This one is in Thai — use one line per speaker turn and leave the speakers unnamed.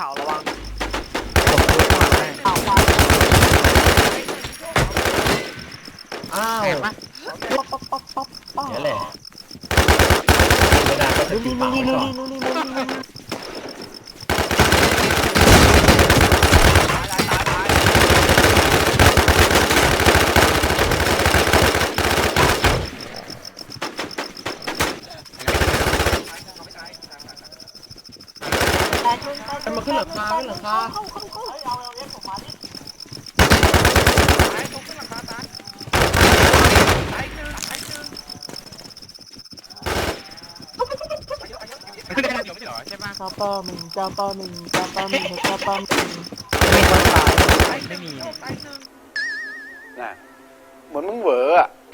เขาระวัง
ผมดูข้างหลังให้
เอาขวา
อ้าว
เห็นปะ
ป๊อปป๊อปป๊อปป๊อปป๊อป
เดี๋ยวแหละเวลาก็จะกินปากไว้ก่อน
ตายตายตายตาย
มันมาขึ้นหลังคาขึ้นหลังคา
ตายตรงขึ้นหลังคาตายตายหนึ่งตายหนึ่ง
มันขึ้นได้ขนาดเดียวไม่ใช่เหรอใช่ปะ
จ้าป้าหนึ่งจ้าป้าหนึ่งจ้าป้าหนึ่งจ้าป้าหนึ่ง
ไม่มีคนตาย
ตายห
ไม่
นึ่ง
มี
ตายหนึ่ง
น่ะเหมือนมึงเหวออะ